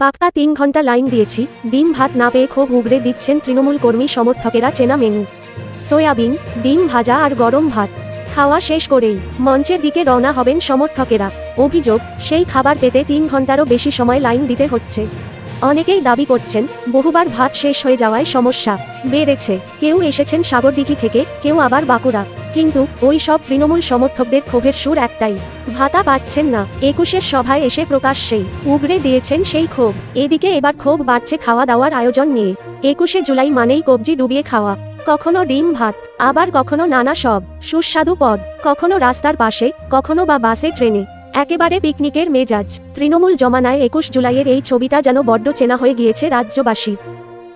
পাক্কা তিন ঘণ্টা লাইন দিয়েছি ডিম ভাত না পেয়ে ক্ষোভ উগড়ে দিচ্ছেন তৃণমূল কর্মী সমর্থকেরা চেনা মেনু। সয়াবিন, ডিম ভাজা আর গরম ভাত। খাওয়া শেষ করেই মঞ্চের দিকে রওনা হবেন সমর্থকেরা। অভিযোগ, সেই খাবার পেতে তিন ঘন্টারও বেশি সময় লাইন দিতে হচ্ছে। অনেকেই দাবি করছেন, বহুবার ভাত শেষ হয়ে যাওয়ায় সমস্যা বেড়েছে। কেউ এসেছেন সাগরদিঘি থেকে, কেউ আবার বাঁকুড়া। কিন্তু, ওই সব তৃণমূল সমর্থকদের ক্ষোভের সুর একটাই, ভাতা পাচ্ছেন না, একুশের সভায় এসে প্রকাশ্যেই উগড়ে দিয়েছেন সেই ক্ষোভ, এদিকে এবার ক্ষোভ বাড়ছে খাওয়া দাওয়ার আয়োজন নিয়ে, একুশে জুলাই মানেই কবজি ডুবিয়ে খাওয়া, কখনো ডিম ভাত, আবার কখনো নানা সব, সুস্বাদু পদ, কখনো রাস্তার পাশে, কখনো বা বাসে ট্রেনে, একেবারে পিকনিকের মেজাজ, তৃণমূল জমানায় একুশ জুলাইয়ের এই ছবিটা যেন বড্ড চেনা হয়ে গিয়েছে রাজ্যবাসী।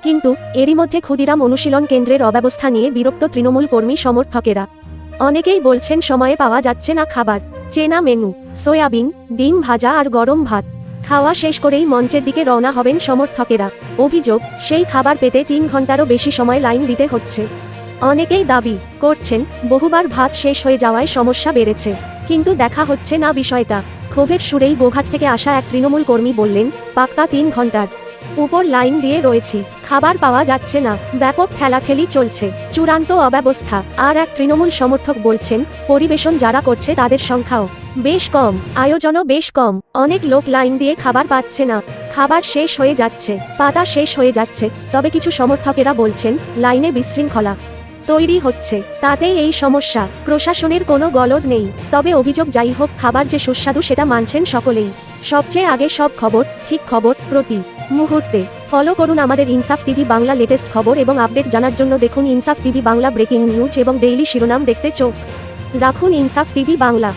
কিন্তু, এরই মধ্যে ক্ষুদিরাম অনুশীলন কেন্দ্রের অব্যবস্থা নিয়ে বিরক্ত তৃণমূল কর্মী সমর্থকেরা অনেকেই বলছেন সময়ে পাওয়া যাচ্ছে না খাবার, চেনা মেনু, সয়াবিন, ডিম ভাজা আর গরম ভাত। খাওয়া শেষ করেই মঞ্চের দিকে রওনা হবেন সমর্থকেরা। অভিযোগ, সেই খাবার পেতে তিন ঘন্টারও বেশি সময় লাইন দিতে হচ্ছে। অনেকেই দাবি করছেন, বহুবার ভাত শেষ হয়ে যাওয়ায় সমস্যা বেড়েছে। কিন্তু দেখা হচ্ছে না বিষয়টা। ক্ষোভের সুরেই গোঘাট থেকে আসা এক তৃণমূল কর্মী বললেন, পাক্কা তিন ঘণ্টার উপর লাইন দিয়ে রয়েছি, খাবার পাওয়া যাচ্ছে না, ব্যাপক খেলাখেলি চলছে, চূড়ান্ত অব্যবস্থা, আর এক তৃণমূল সমর্থক বলছেন, পরিবেশন যারা করছে তাদের সংখ্যাও বেশ কম, আয়োজনও বেশ কম, অনেক লোক লাইন দিয়ে খাবার পাচ্ছে না, খাবার শেষ হয়ে যাচ্ছে, পাতা শেষ হয়ে যাচ্ছে, তবে কিছু সমর্থকেরা বলছেন, লাইনে বিশৃঙ্খলা। তৈরি হচ্ছে। তাতেই এই সমস্যা। প্রশাসনের কোনো গলদ নেই। তবে অভিযোগ যাই হোক, খাবার যে সুস্বাদু সেটা মানছেন সকলেই। সবচেয়ে আগে সব খবর, ঠিক খবর, প্রতি মুহূর্তে। ফলো করুন আমাদের ইনসাফ টিভি বাংলা লেটেস্ট খবর এবং আপডেট জানার জন্য দেখুন Insaf TV Bangla breaking news এবং ডেইলি শিরোনাম দেখতে চোখ রাখুন ইনসাফ টিভি বাংলা।